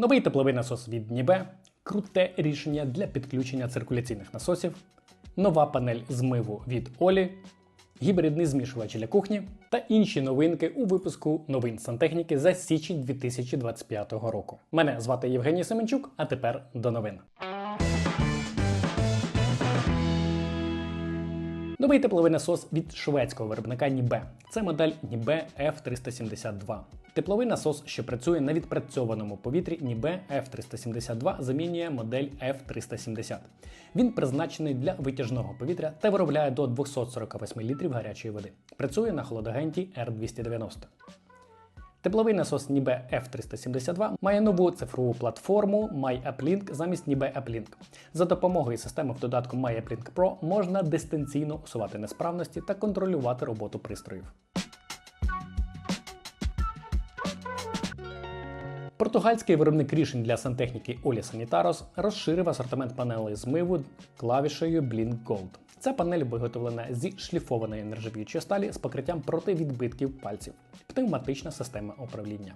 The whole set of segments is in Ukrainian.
Новий тепловий насос від Нібе, круте рішення для підключення циркуляційних насосів, нова панель змиву від Олі, гібридний змішувач для кухні та інші новинки у випуску новин сантехніки за січень 2025 року. Мене звати Євгеній Семенчук, а тепер до новин. Новий тепловий насос від шведського виробника Нібе. Це модель Нібе F372. Тепловий насос, що працює на відпрацьованому повітрі Нібе F372, замінює модель F370. Він призначений для витяжного повітря та виробляє до 248 літрів гарячої води. Працює на холодагенті R290. Тепловий насос Нібе F372 має нову цифрову платформу MyAppLink замість Нібе AppLink. За допомогою системи в додатку MyAppLink Pro можна дистанційно усувати несправності та контролювати роботу пристроїв. Португальський виробник рішень для сантехніки Олі Санітарос розширив асортимент панелей змиву клавішею Blink Gold. Ця панель виготовлена зі шліфованої нержавіючої сталі з покриттям проти відбитків пальців. Пневматична система управління.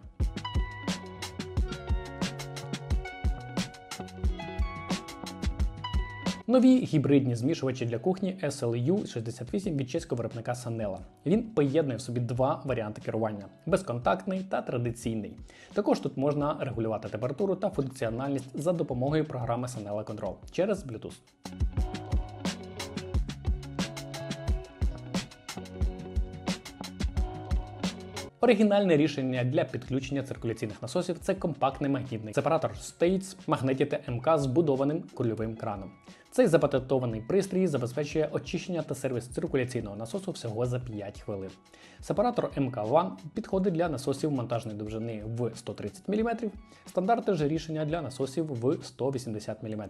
Нові гібридні змішувачі для кухні SLU 68 від чеського виробника Sanela. Він поєднує в собі два варіанти керування: безконтактний та традиційний. Також тут можна регулювати температуру та функціональність за допомогою програми Sanela Control через Bluetooth. Оригінальне рішення для підключення циркуляційних насосів це компактний магнітний сепаратор States Magneti МК з будованим кульовим краном. Цей запатентований пристрій забезпечує очищення та сервіс циркуляційного насосу всього за 5 хвилин. Сепаратор МК1 підходить для насосів монтажної довжини в 130 мм, стандарти ж рішення для насосів в 180 мм.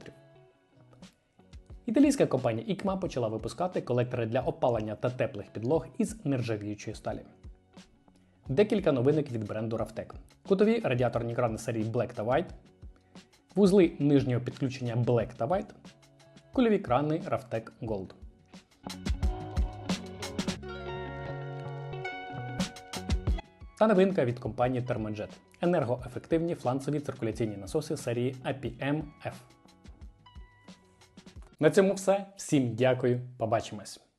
Італійська компанія IKMA почала випускати колектори для опалення та теплих підлог із нержавіючої сталі. Декілька новинок від бренду Ravtec. Кутові радіаторні крани серії Black та White, вузли нижнього підключення Black та White, кульові крани Ravtec Gold. Та новинка від компанії Thermojet. Енергоефективні фланцеві циркуляційні насоси серії APM-F. На цьому все. Всім дякую. Побачимось!